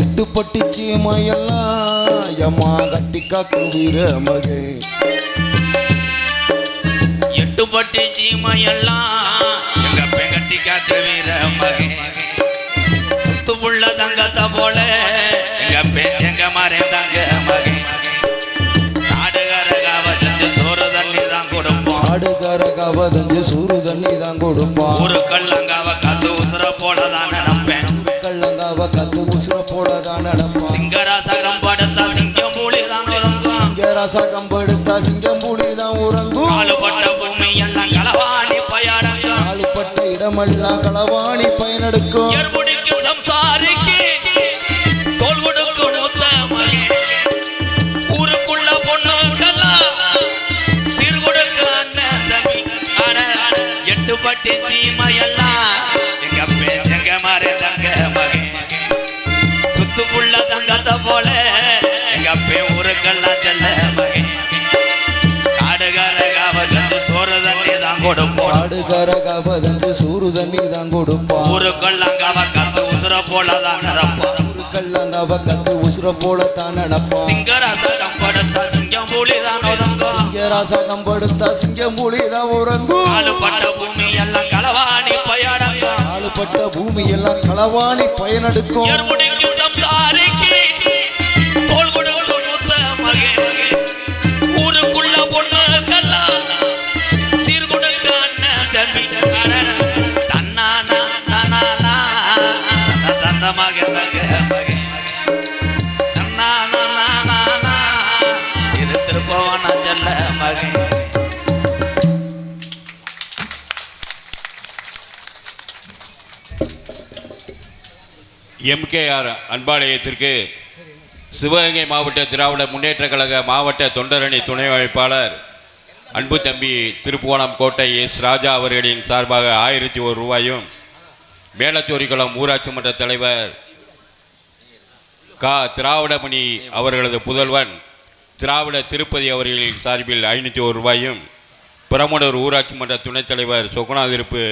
எட்டு பட்டி சீமையெல்லாம் எம்மா கட்டி காக்கும் வீர மகே. எட்டு பட்டி சீமையெல்லாம் எங்க பெங்கட்டி காக்க வீர மகே. சுத்து புள்ள தங்கத்தை போல எங்க பேச்சங்க மாறே தங்க மகே. காடுகாரகாவ செஞ்சு சோறு தண்ணி தான் கொடுப்போம். ஆடுகார கவதஞ்சு சூறு தண்ணி தான் கொடுப்பான் ஒரு கள்ளங்காவ கத்து உசுர போல கள்ளங்காவ கத்து உசுர போலதான் நடப்பான் சிங்கராசகம் படுத்தா சிங்கம் பூலி தான் ஒதுங்கும் இங்க ரசா கம்பெடுத்தா சிங்கம் புலி தான் உறங்கும் பூமி எல்லாம் களவாணி இடமெல்லாம் களவாணி பயனெடுக்கும். கொடுப்போம் ஆடுகார கவதஞ்சு சூறு தண்ணி தான் கொடுப்பான் ஊருக்கெல்லாம் காவ கத்து உசுர கத்து சிங்கராசகம் படுத்த சிங்கம் புலி தான் உறங்கும். ஆளுப்பட்ட பூமி எல்லாம் களவாணி பயடங்கும் ஆளுப்பட்ட பூமி எல்லாம் களவாணி பயனெடுக்கும். எம்கேஆர் அன்பாலயத்திற்கு சிவகங்கை மாவட்ட திராவிட முன்னேற்றக் கழக மாவட்ட தொண்டரணி துணை அமைப்பாளர் அன்பு தம்பி திருப்புவனம் கோட்டை எஸ் ராஜா அவர்களின் சார்பாக ஆயிரத்தி ஒரு ரூபாயும் மேலத்தோரிக்குளம் ஊராட்சி மன்ற தலைவர் கா திராவிடமணி அவர்களது புதல்வன் திராவிட திருப்பதி அவர்களின் சார்பில் ஐநூற்றி ஒரு ரூபாயும் பிரமுடர் ஊராட்சி மன்ற துணைத் தலைவர் சொகுணாதிருப்பு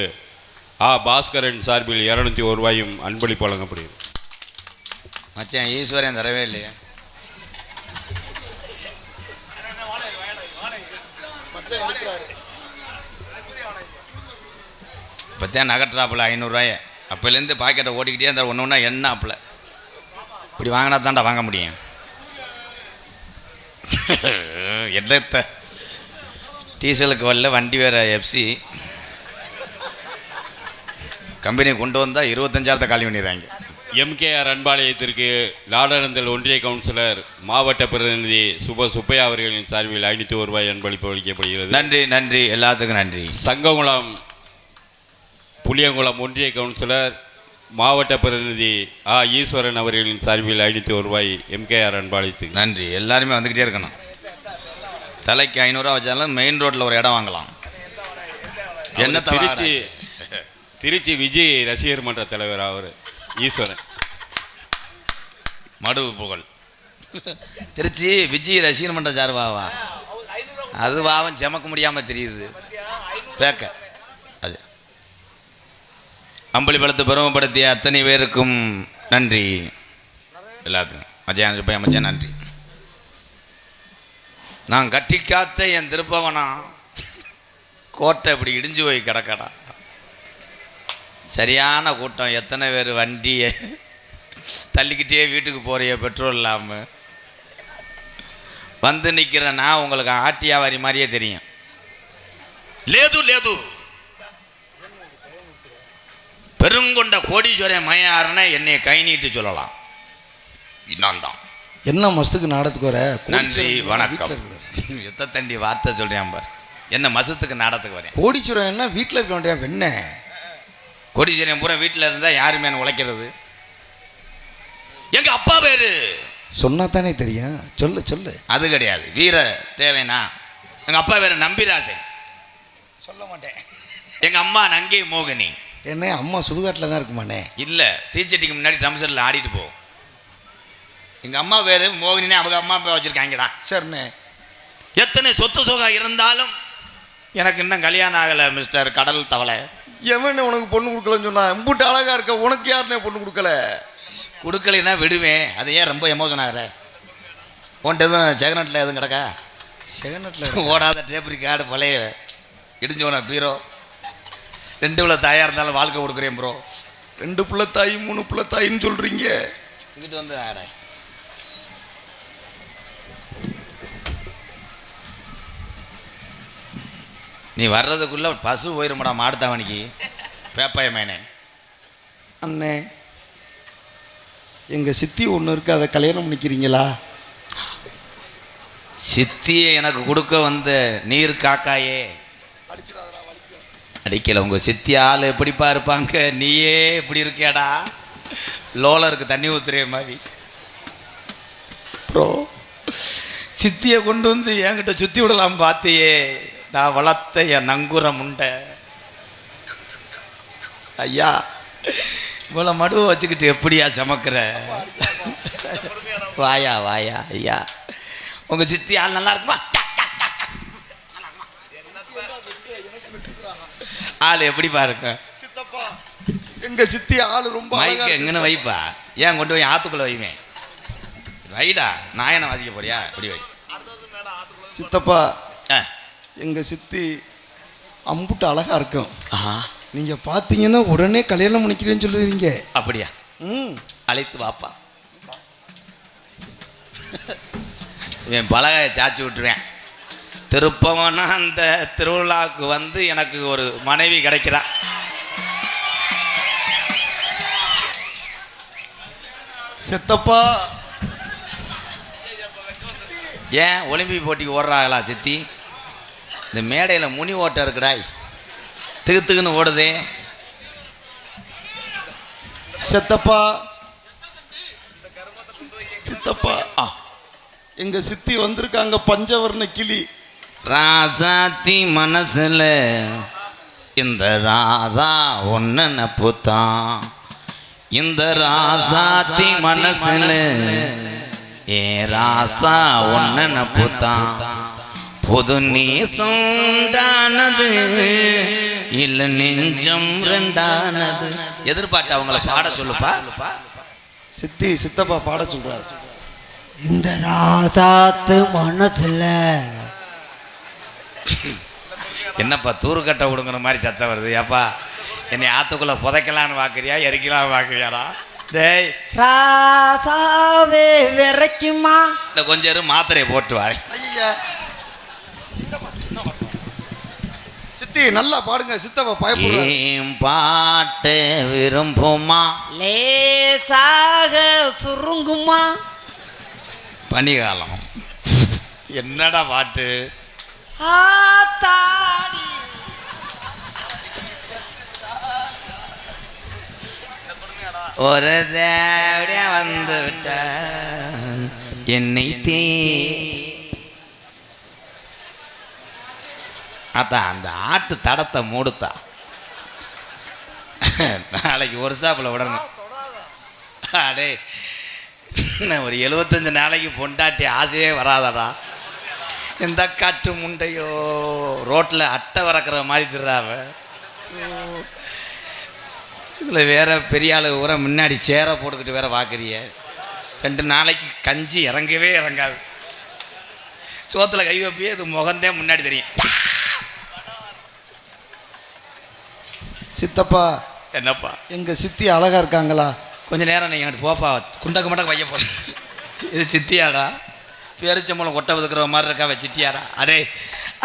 ஆ பாஸ்கரன் சார்பில் இரநூத்தி ஒரு ரூபாயும் அன்பளிப்பு வழங்கப்படுகிறது. மச்சான் ஈஸ்வரன் தரவே இல்லையா. இப்போத்தான் நகட்டுறாப்புல ஐநூறுரூவாய அப்போலேருந்து பாக்கெட்டை ஓட்டிக்கிட்டே இருந்தால் ஒன்று ஒன்றா எண்ணாப்புல. இப்படி வாங்கினா தான்டா வாங்க முடியும். என்னத்த டீசலுக்கு வரல வண்டி வேறு எஃப்சி கம்பெனி கொண்டு வந்தால் இருபத்தஞ்சாயிரத்தை காலி பண்ணிடுறாங்க. எம்கேஆர் அன்பாலயத்திற்கு லாடனந்தல் ஒன்றிய கவுன்சிலர் மாவட்ட பிரதிநிதி சுப சுப்பையா அவர்களின் சார்பில் ஐநூற்றி ஒரு ரூபாய் அன்பளிப்பு அளிக்கப்படுகிறது. நன்றி நன்றி. எல்லாத்துக்கும் நன்றி. சங்ககுளம் புளியங்குளம் ஒன்றிய கவுன்சிலர் மாவட்ட பிரதிநிதி ஆ. ஈஸ்வரன் அவர்களின் சார்பில் ஐநூற்றி ஒரு ரூபாய் எம்கேஆர் அன்பாலயத்துக்கு நன்றி. எல்லாருமே வந்துக்கிட்டே இருக்கணும். தலைக்கு ஐநூறுரூவா வச்சாலும் மெயின் ரோட்டில் ஒரு இடம் வாங்கலாம். என்ன திருச்சி திருச்சி விஜய் ரசிகர் மன்ற தலைவர் அவர். ஈஸ்வரன். மடுவு புகழ். திருச்சி விஜய் ரசிகன் மன்ற சார்பாவா? அது பாவம் செமக்க முடியாமல் தெரியுது. பேக்க. அது. அம்பளி பழத்தை பெருமைப்படுத்திய அத்தனை பேருக்கும் நன்றி. எல்லாத்துக்கும். மச்சான் போய் அமைச்சா நன்றி. நான் கட்டி காத்த என் திருப்பவனா? கோட்டை இப்படி இடிஞ்சு போய் கிடக்கடா. சரியான கூட்டம். எத்தனை பேர் வண்டியை தள்ளிக்கிட்டே வீட்டுக்கு போறிய பெட்ரோல் இல்லாமல் வந்து நிற்கிற நான் உங்களுக்கு ஆட்டியாவாரி மாதிரியே தெரியும். லேது லேது. பெருங்கொண்ட கோடீஸ்வரன் மயாருன்னு என்னை கை நீட்டு சொல்லலாம். நான் தான் என்ன மஸ்துக்கு நாடத்துக்கு வர? நன்றி வணக்கம். எத்த தண்டி வார்த்தை சொல்றேன் பார். என்ன மசத்துக்கு நாடத்துக்கு வரேன்? கோடீஸ்வரன் என்ன வீட்டில் இருக்க வேண்டிய வெண்ண கோடீஸ்வரன் பூரா வீட்டில் இருந்தால் யாருமே என்ன உழைக்கிறது? எங்க அப்பா பேரு சொன்னா தானே தெரியும். சொல்லு சொல்லு. அது கிடையாது. வீர தேவைனா. எங்க அப்பா பேரு நம்பிராசன் சொல்ல மாட்டேன். எங்க அம்மா நங்கை மோகினி. என்ன அம்மா சுடுகாட்டில் தான் இருக்குமாண்ணே? இல்ல தீச்சட்டிக்கு முன்னாடி ட்ரம் செட்டில் ஆடிட்டு போ. எங்க அம்மா பேரு மோகினி அவங்க அம்மா பேர் வச்சிருக்காங்கடா. சரிண்ணே. எத்தனை சொத்து சுகம் இருந்தாலும் எனக்கு இன்னும் கல்யாணம் ஆகலை மிஸ்டர் கடல் தவளை. எவன் உனக்கு பொண்ணு கொடுக்கலன்னு சொன்னா? எம்புட்டு அழகா இருக்க உனக்கு யாருனே பொண்ணு கொடுக்கல? கொடுக்கலைன்னா விடுவேன் அது ஏன் ரொம்ப எமோஷன் ஆகிற உன்ட்டு எதுவும் செகனட்டில் எதுவும் கிடக்கா? செகனட்ல ஓடாத டேப்ரி கார்டு பழைய இடிஞ்சோன பீரோ ரெண்டு உள்ள தாயாக இருந்தாலும் வாழ்க்கை கொடுக்குறேன் ப்ரோ ரெண்டு புள்ள தாய் மூணு புள்ள தாயின்னு சொல்றீங்க. இங்கிட்டு வந்து ஆட. நீ வர்றதுக்குள்ள பசு போயிருமாடா மாடுத்தாவணிக்கு. பேப்பாய மேனே. அண்ணே எங்க சித்தி ஒன்று இருக்கு அதை கல்யாணம் பண்ணிக்கிறீங்களா? சித்தியை எனக்கு கொடுக்க வந்த நீர் காக்காயே. அடிக்கல உங்க சித்தி ஆள் எப்படிப்பா இருப்பாங்க? நீயே எப்படி இருக்கியாடா? லோலருக்கு தண்ணி ஊத்துற மாதிரி. ப்ரோ சித்தியை கொண்டு வந்து என்கிட்ட சுத்தி விடலாம் பார்த்தியே நான் வளர்த்த என் நங்குர முண்டை. ஐயா இவ்வளோ மடுவை வச்சுக்கிட்டு எப்படியா சமக்கிற? வாயா வாயா ஐயா. உங்க சித்தி ஆள் நல்லா இருக்குமா? ஆள் எப்படி பாருங்க சித்தப்பா எங்க சித்தி ஆளு ரொம்ப மைக்கு. எங்கன்னு வைப்பா. ஏன் கொண்டு போய் ஆத்துக்குள்ள வைவேன் வைடா நான் என்ன வாசிக்க போறியா? இப்படி வை. சித்தப்பா ஆ. எங்க சித்தி அம்புட்டு அழகா இருக்கும். ஆஹா. நீங்க பாத்தீங்கன்னா உடனே கல்யாணம் பண்ணிக்கிறேன்னு சொல்லுவீங்க. அப்படியா? ம். அழைத்து வாப்பா. இவன் பலகையை சாச்சி விட்டுருவேன். திருப்பவனா அந்த திருவிழாவுக்கு வந்து எனக்கு ஒரு மனைவி கிடைக்கிறா. சித்தப்பா. ஏன் ஒலிம்பிக் போட்டிக்கு ஓடுறாங்களா சித்தி? இந்த மேடையில் முனி ஓட்டம் இருக்குடாய் திகு திகுன்னு ஓடுதே. சித்தப்பா. சித்தப்பா. ஆ. எங்க சித்தி வந்திருக்காங்க பஞ்சவர்ண கிளி. ராசாத்தி மனசுல இந்த ராதா ஒன்னு நப்புத்தான் இந்த ராசாத்தி மனசுல ஏ ராசா ஒன்னு நப்புத்தான் புது நீசம் உண்டானது இல்ல நெஞ்சம் ரெண்டானது. எதிர்பார்த்து அவங்கள பாட சொல்லுப்பா. சித்தி சித்தப்பா பாட சொல்றாரு. இந்த ராசாத்து மனசுல. என்னப்பா தூரு கட்ட விடுங்கிற மாதிரி சத்தம் வருது. ஏப்பா என்னை ஆத்துக்குள்ள புதைக்கலான்னு பார்க்குறியா எரிக்கலான்னு பார்க்குறியாடா டேய். ராசாவே விரைக்குமா? இந்த கொஞ்சம் மாத்திரையை போட்டு வரேன். ஐயா சித்தி நல்லா பாடுங்க சித்தப்பா பயப்படுறாரு. ஏன் பாட்டு விரும்புமா? லேசாக சுருங்குமா? பனிகாலம். என்னடா பாட்டு? ஆத்தாடி. ஒரு தேவடியா வந்து விட்ட என்னை தீ அதான் அந்த ஆட்டு தடத்தை மூடுத்தா. நாளைக்கு ஒரு சாப்பில் விடணும் அடே ஒரு எழுபத்தஞ்சு நாளைக்கு பொண்டாட்டி ஆசையே வராதடா. எந்த காட்டு முண்டையோ ரோட்டில் அட்டை வறக்கிற மாதிரி திடுறாவ இதில் வேற பெரிய ஆளு ஊரை முன்னாடி சேரை போட்டுக்கிட்டு வேற வாக்குறிய. ரெண்டு நாளைக்கு கஞ்சி இறங்கவே இறங்காது. சோத்துல கை வைப்பியே இது முகந்தே முன்னாடி தெரியும். சித்தப்பா என்னப்பா? எங்க சித்தி அழகா இருக்காங்களா? கொஞ்ச நேரம் நீங்கள் போப்பா குண்டக்க மட்டக்க வைய போகிறேன் இது சித்தியாடா? பேரிச்சம்பளம் கொட்டை ஒதுக்குற மாதிரி இருக்கா சித்தியாடா? அடே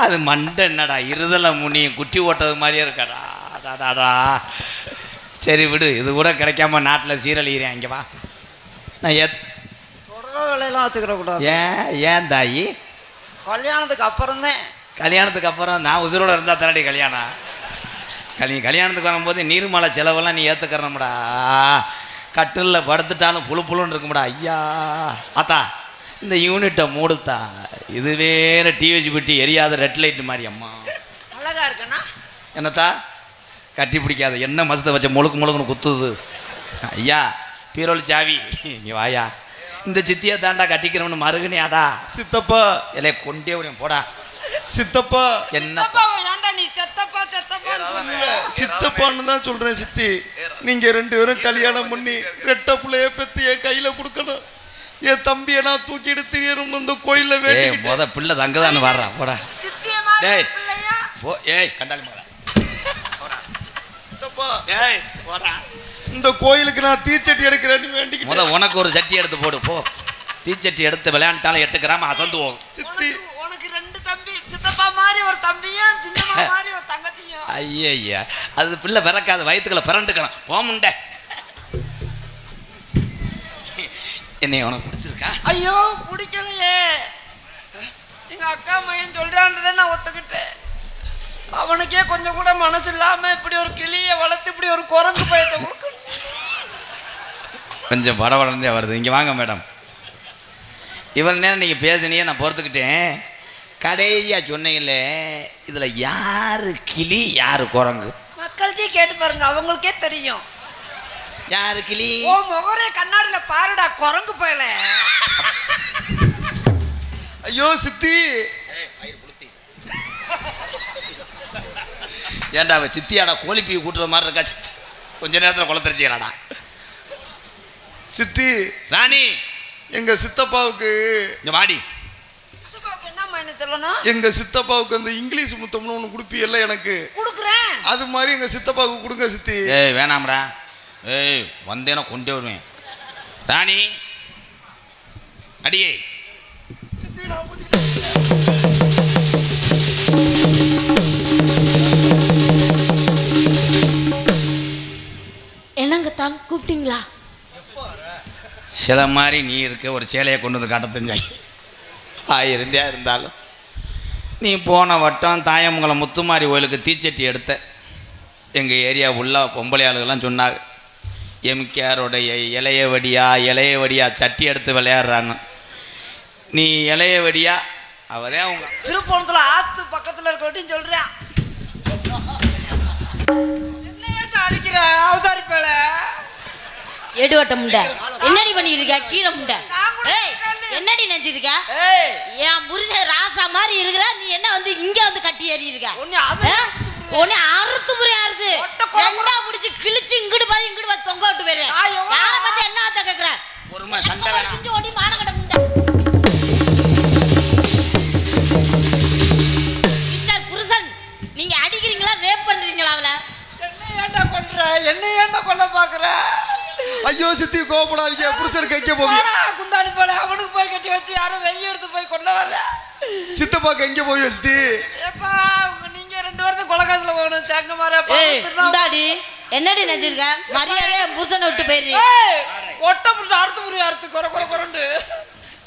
அது மண்டை என்னடா இருதலை முனி குட்டி ஓட்டது மாதிரியே இருக்காடா அடாடாடா சரி விடு இது கூட கிடைக்காம நாட்டில் சீரழிகிறேன் இங்கே வா. நான் தொடர்களெல்லாம் வச்சுக்கிற கூடாது. ஏன் ஏன் தாயி? கல்யாணத்துக்கு அப்புறம்தான். கல்யாணத்துக்கு அப்புறம் நான் உசுரோட இருந்தால் தரடி கல்யாணம்? கல்வி கல்யாணத்துக்கு வரும்போது நீர்மலை செலவெல்லாம் நீ ஏற்றுக்கிறணும்டா கட்டிலில் படுத்துட்டாலும் புழு புழுன்னு இருக்கும்டா. ஐயா ஆத்தா இந்த யூனிட்டை மூடுத்தா இது வேற டிவிஜி பெட்டி எரியாத ரெட் லைட் மாதிரி அம்மா. அழகா இருக்கண்ணா என்னத்தா? கட்டி பிடிக்காத. என்ன மசத்தை வச்ச முழுக்கு முழுக்குன்னு குத்துது. ஐயா பீரோல் சாவி. இங்கே வாயா. இந்த சித்தியை தாண்டா கட்டிக்கிறவனு மருகனியாடா. சித்தப்பா. இலைய கொண்டே விடுவேன் போடா. சித்தப்பா. என்ன சித்தப்பா ஏன்டா நீ செத்தப்பா செத்தப்பா சித்தப்பான்னு தான் சொல்றேன் சித்தி. நீங்க ரெண்டு பேரும் கல்யாணம் பண்ணி ரெட்ட பிள்ளைய பெத்து என் கையில கொடுக்கணும். என் தம்பியை நான் தூக்கிட்டு திரியணும் இந்த கோயில்ல ஏய் வேண்டிக்கிட்டு. முத பிள்ளை தங்கதான் வர்றா போடா. டேய். பிள்ளையா? போ ஏய் கண்டாலி மகளா சித்தப்பா. ஏய் போடா. இந்த கோயிலுக்கு நான் தீச்சட்டி எடுக்கிறேன்னு முத வேண்டிக்கிட்டு உனக்கு ஒரு சட்டி எடுத்து போடு போ. தீச்சட்டி எடுத்து விளையாண்டாலும் எட்டு கிராம் அசந்து போகும். சித்தி தம்பியும் சின்னம்மா மாதிரி ஒரு தங்கச்சியும். ஐயா அது பிள்ளை பிறக்காது வயிற்றுக்குள்ள பிறண்டுக்கிறான் போமுண்ட என்னை உனக்கு பிடிச்சிருக்கா? ஐயோ பிடிக்கலையே. எங்க அக்கா பையன் சொல்றான்றதை நான் ஒத்துக்கிட்டேன். அவனுக்கே கொஞ்சம் கூட மனசு இல்லாம இப்படி ஒரு கிளியை வளர்த்து இப்படி ஒரு குரங்கு பயிட்ட கொடுக்கணும். கொஞ்சம் படபடந்தே வருது. இங்கே வாங்க மேடம். இவ்வளோ நேரம் நீங்கள் பேசுனியே நான் பொறுத்துக்கிட்டேன். கடைசியாக சொன்னீங்களே இதில் யாரு கிளி யாரு குரங்கு? மக்கள்கிட்டயே கேட்டு பாருங்க அவங்களுக்கே தெரியும். யாரு கிளி? ஓ முகரே கண்ணாடியில பாருடா குரங்கு பயல ஐயோ சித்தி. ஏன்டா அவ சித்தியாடா கோழிப்பீ கூட்டுற மாதிரி இருக்கா சித்தி? கொஞ்ச நேரத்தில் குளத்தரிச்சிக்கிறாடா சித்தி. ராணி. எங்க சித்தப்பாவுக்கு இங்க வாடி. சொல்லணும் எங்க சித்தப்பாவுக்கு அந்த இங்கிலீஷ் முத்தம்னு ஒன்று கொடுப்பீல்ல எனக்கு. கொடுக்குறேன். அது மாதிரி எங்க சித்தப்பாவுக்கு கொடுங்க சித்தி. ஏய் வேணாம்டா. ஏய் வந்தேனா கொண்டே வருவேன். ராணி அடியே. என்னங்க தான் கூப்பிட்டீங்களா? சில மாதிரி நீ இருக்க ஒரு சேலையை கொண்டு வந்து காட்ட தெரிஞ்சாங்க ஆயிருந்தே இருந்தாலும். நீ போன வட்டம் தாயமங்கலம் முத்துமாரி கோயிலுக்கு தீச்சட்டி எடுத்த. எங்கள் ஏரியா உள்ள பொம்பளை ஆளுகள்லாம் சொன்னாங்க எம்கேஆருடைய இளைய வடியா இளைய வடியா சட்டி எடுத்து விளையாடுறான்னு. நீ இளைய வடியா அவரே அவங்க திருப்பணத்தில் ஆத்து பக்கத்தில் இருக்கட்டும் சொல்கிறேன் அடிக்கிற? அவதாரி பேல எடுவட்ட முண்டை. என்னடி பண்ணிட்டு இருக்க கீழே முண்டை. என்னடி ஏய். என் புருஷன் ராசா மாதிரி இருக்கிற நீ என்ன வந்து இங்க வந்து கட்டி ஏறி இருக்க உன்னை அறுத்து புரிய அறுத்து. ரெண்டா பிடிச்சு கிழிச்சு இங்கிட்டு பாதி இங்கிட்டு பாதி தொங்க விட்டு போயிருவேன் யாரை பத்தி என்ன வார்த்தை கேக்குற? பொறுமை சண்டை ஓடி மானகட்ட ஐயோ சித்தி கோவப்படாதீங்க. புருஷனுக்கு எங்க போவீங்க. குந்தாணி போல. அவனுக்கு போய் கட்டி வச்சு யாரும் வெளிய எடுத்து போய் கொண்டு வரல சித்தப்பாக்கு எங்க போவீங்க சித்தி ஏப்பா நீங்க ரெண்டு பேரும் கொலகாசுல போகணும். தேங்க மாதிரி இந்தாடி. என்னடி நினைச்சிருக்க? மரியாதையா புருஷனை விட்டு போயிரு ஏய் ஒட்ட புடிச்சு அறுத்து புரிய அறுத்து குறை குறை குறைண்டு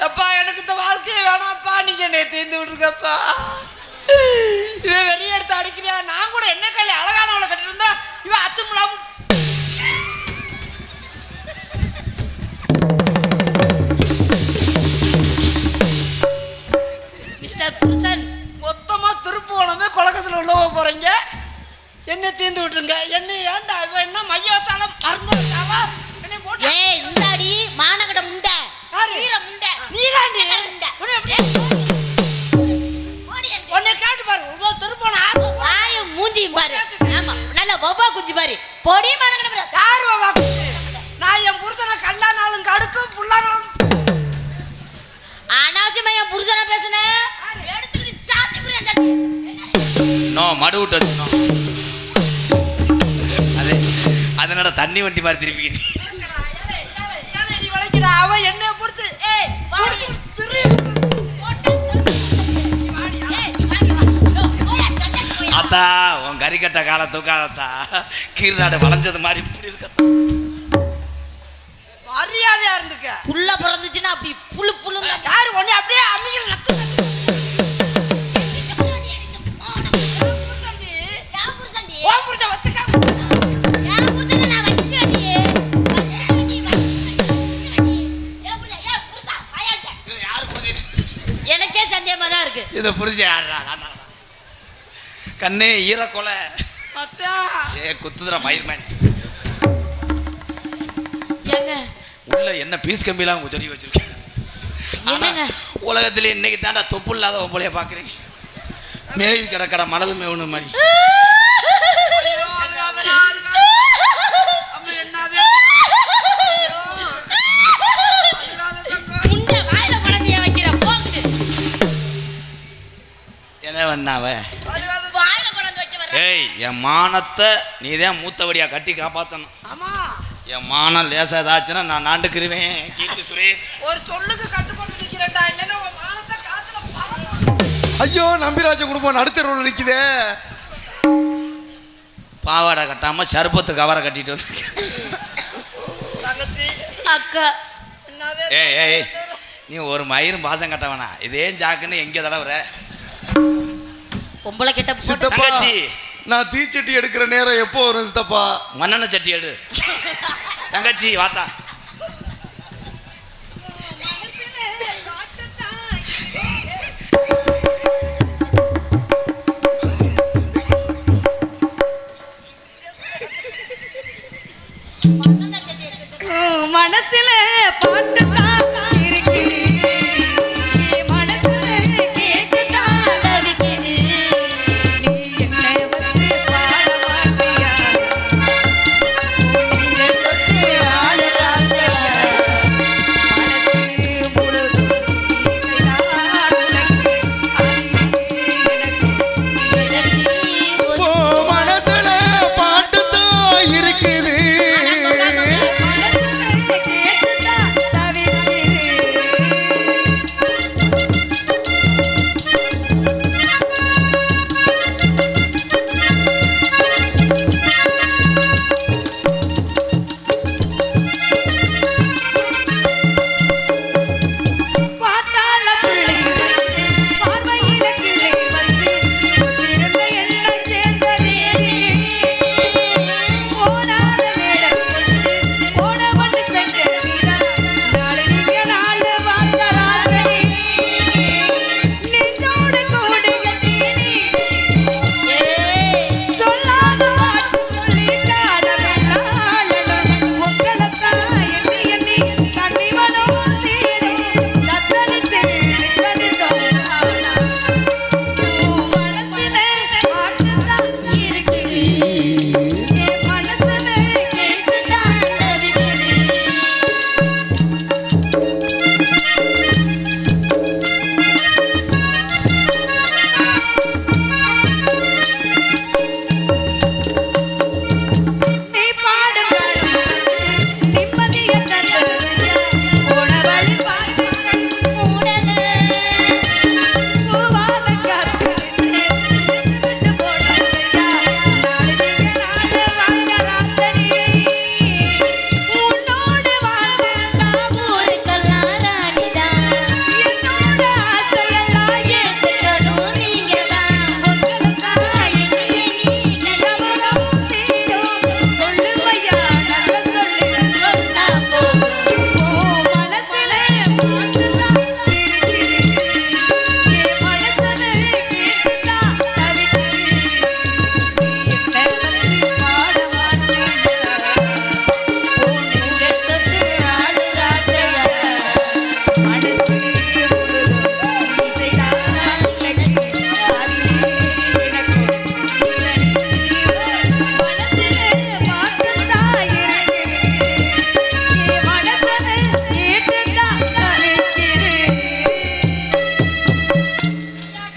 அப்பா எனக்கு இந்த வாழ்க்கையே வேணாம்ப்பா. நீங்க என்னை தீர்ந்து விட்டுருக்கப்பா. இவன் வெறிய எடுத்து அடிக்கிறியா? நான் கூட என்ன களி அழகானவளை கட்டிட்டு இருந்தா இவன் அச்சம் போறீங்க? என்ன தீர்ந்து விட்டுருங்க. என்ன ஏன்டா இவன் என்ன மைய வச்சாலும் மறந்து வச்சாவா என்னை போட்டு ஏய் இந்தாடி மானகட முண்டை? வீர முண்டை. நீதாண்டி. முண்டை. உன்னை கேட்டு பாரு. உதோ திருப்போன ஆத்து வாயும் மூஞ்சியும் பாரு. ஆமா நல்ல வவ்வா குஞ்சு பாரு. பொடி மானகட. யாரு பாபா குட்டி? நோ மடு விட்டு வச்சு நோ அது அதனோட தண்ணி வண்டி மாதிரி திருப்பிக்கிட்டு ஏலே, ஏலே, ஏலே நீ வளைக்கிறா? அவ என்னைய புடிச்சு, ஏய் வாடி புடிச்சு திரு. ஏய் வாடி வா போய் சட்டைக்கு போய் அத்தா உன் கறிக்கட்ட காலை தூக்காதத்தா கீழ்நாடு வளைஞ்சது மாதிரி இப்படி இருக்க மரியாதையா இருந்துக்க புள்ள பிறந்துச்சுன்னா அப்படி புழு புழுங்க யாரு உன்னை அப்படியே இதை புரிஞ்சு யாரா கண்ணே ஈரக்கொலை. ஏ குத்துதுற ஏங்க. உள்ள என்ன பீஸ் கம்பிலாம் உங்க சொல்லி வச்சிருக்கேன்? உலகத்திலே இன்னைக்கு தாண்டா தொப்பு இல்லாத உங்களைய பாக்குறேன் மேவி கிடக்கட மணல் மேவணும் மாதிரி. வர ஏய் என் மானத்தை நீ தான் மூத்தவடியா கட்டி காப்பாற்றணும் ஆமா. என் மானம் லேசா ஏதாச்சுன்னா நான் நாண்டுக்கிருவேன். கீர்த்தி சுரேஷ். ஒரு சொல்லுக்கு கட்டுப்பட்டு நிக்கிறேன்டா இல்லைன்னா உன் மானத்தை காத்துல பறக்கும் ஐயோ நம்பிராஜ குடும்பம் நடுத்தருவில் நிக்குதே. பாவாடை கட்டாம சருப்பத்து கவரை கட்டிட்டு வந்து அக்கா. என்னது? ஏய் ஏய் ஏய், நீ ஒரு மயிரும் பாசம் கட்ட வேணாம் இதே ஜாக்குன்னு எங்கே தடவுற? பொம்பளை கிட்ட போட்டு சித்தப்பா தங்கச்சி. நான் தீச்சட்டி எடுக்கிற நேரம் எப்போ வரும் சித்தப்பா? மண்ணெண்ணெய் சட்டி எடு. தங்கச்சி வாத்தா. மனசுல பாட்டு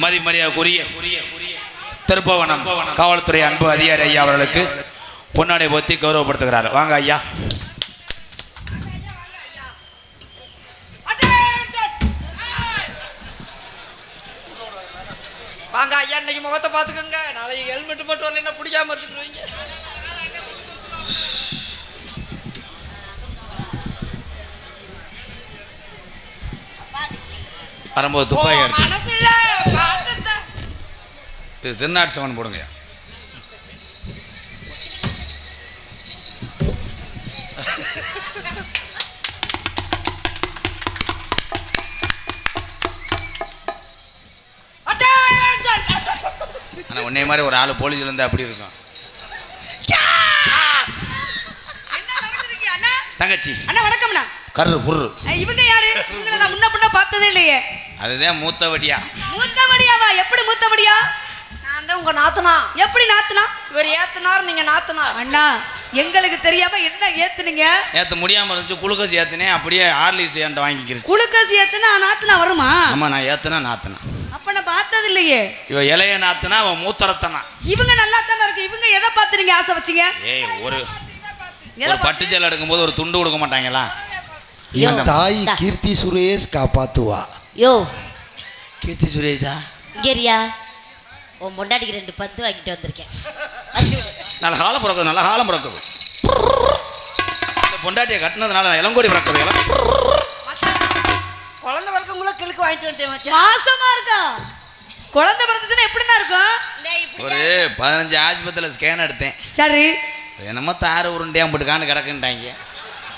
மதி மரியாதைக்குரிய திருப்பவனம் காவல்துறை அன்பு அதிகாரி ஐயா அவர்களுக்கு பொன்னாடை போத்தி கௌரவப்படுத்துகிறார். வாங்க ஐயா. வாங்க ஐயா இன்னைக்கு முகத்தை பாத்துக்கோங்க நாளைக்கு ஹெல்மெட் போட்டு வரல என்ன பிடிக்காம இருந்துருவீங்க. வரும்போது துப்பாக்கி எடுத்து இது திருநாட்டு செவன் போடுங்க ஆனால் உன்னை மாதிரி ஒரு ஆள் போலீஸ்ல இருந்தா அப்படி இருக்கும். தங்கச்சி. அண்ணா வணக்கம்ண்ணா. கரு புரு இவங்க யாரு? இவங்களை நான் முன்ன பின்ன பார்த்ததே இல்லையே. அதுதான் மூத்த வட்டியா மூத்தவடியாவா எப்படி மூத்தவடியா நான் தான் உங்க நாத்தனா. எப்படி நாத்துனா? இவர் ஏத்துனார் நீங்க நாத்தனார். அண்ணா எங்களுக்கு தெரியாம என்ன ஏத்துனீங்க? நேற்று முடியாமல் இருந்துச்சு குளுக்கோஸ் ஏற்றினேன் அப்படியே ஆர்லிஸ் என்கிட்ட வாங்கிக்கிருச்சு குளுக்கோஸ் ஏத்துனா நாத்துனா வருமா? ஆமாம் நான் ஏற்றுனா நாத்தினேன் அப்ப நான் பார்த்தது இல்லையே இவ இளைய நாத்துனா அவன் மூத்தரத்தனா. இவங்க நல்லா தானே இருக்கு. இவங்க எதை பார்த்து நீங்க ஆசை வச்சீங்க? ஏய் ஒரு ஒரு பட்டு சேலை எடுக்கும்போது ஒரு துண்டு கொடுக்க மாட்டாங்களா? என் தாய் கீர்த்தி சுரேஷ் காப்பாத்துவா யோ கீர்த்தி சுரேஷா இங்கேரியா உன் முன்னாடிக்கு ரெண்டு பந்து வாங்கிட்டு வந்திருக்கேன். நல்ல காலம் பிறக்குது நல்ல காலம் பிறக்குது இந்த பொண்டாட்டியை கட்டினதுனால இளங்கோடி பிறக்குது இளம் குழந்தை வரைக்கும் கிழக்கு வாங்கிட்டு வந்துட்டேன் மச்சான் மாசமா இருக்கா குழந்தை பிறந்துச்சுன்னா எப்படின்னா இருக்கும் டேய், இப்படி ஒரு பதினஞ்சு ஆஸ்பத்திரியில் ஸ்கேன் எடுத்தேன் சரி என்னமோ தாறு உருண்டையா போட்டுக்கான்னு கிடக்குன்ட்டாங்க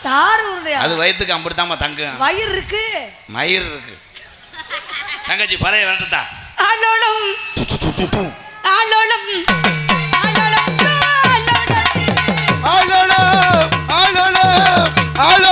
தார் அது வயிற்றுக்கு அம்பிட்டுதாம்மா தங்கும் வயிறு இருக்கு. மயிர் இருக்கு. தங்கச்சி பறைய விரட்டுதா? ஆளோளம் ஆளோளம் ஆளோளம் ஆளோளம் ஆளோளம் ஆளோளம்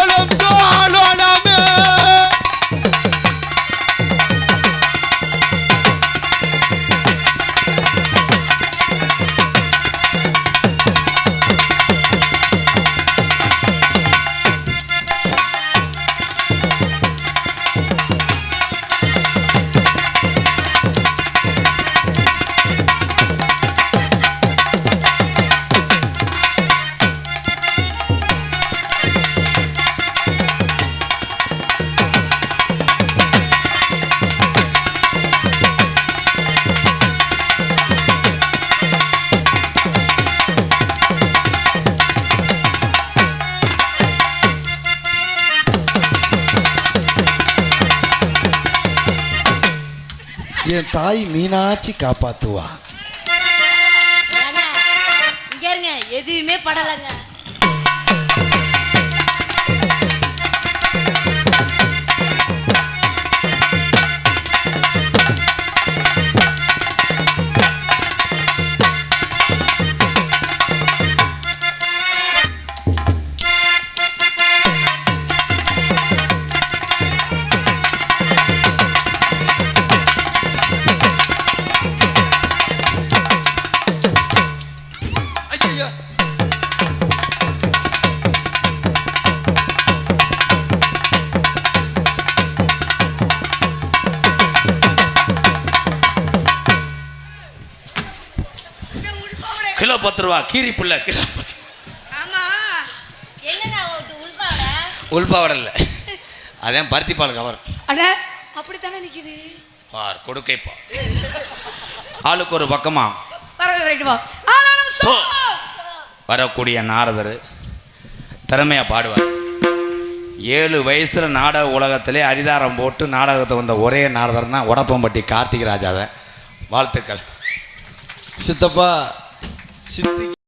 என் தாய் மீனாட்சி காப்பாத்துவா. எதுவுமே படலைங்க. பத்து ரூபா கீரி புள்ள கிலோ பத்து உள்பாவட இல்லை அதான் பருத்தி பால் கவர். அட அப்படித்தானே நிக்குது? பார் கொடுக்கைப்பா ஆளுக்கு ஒரு பக்கமா. வரக்கூடிய நாரதர் திறமையாக பாடுவார். ஏழு வயசுல நாடக உலகத்திலே அரிதாரம் போட்டு நாடகத்தை வந்த ஒரே நாரதர்னா உடப்பம்பட்டி கார்த்திக் ராஜாவை. வாழ்த்துக்கள். சித்தப்பா சித்தி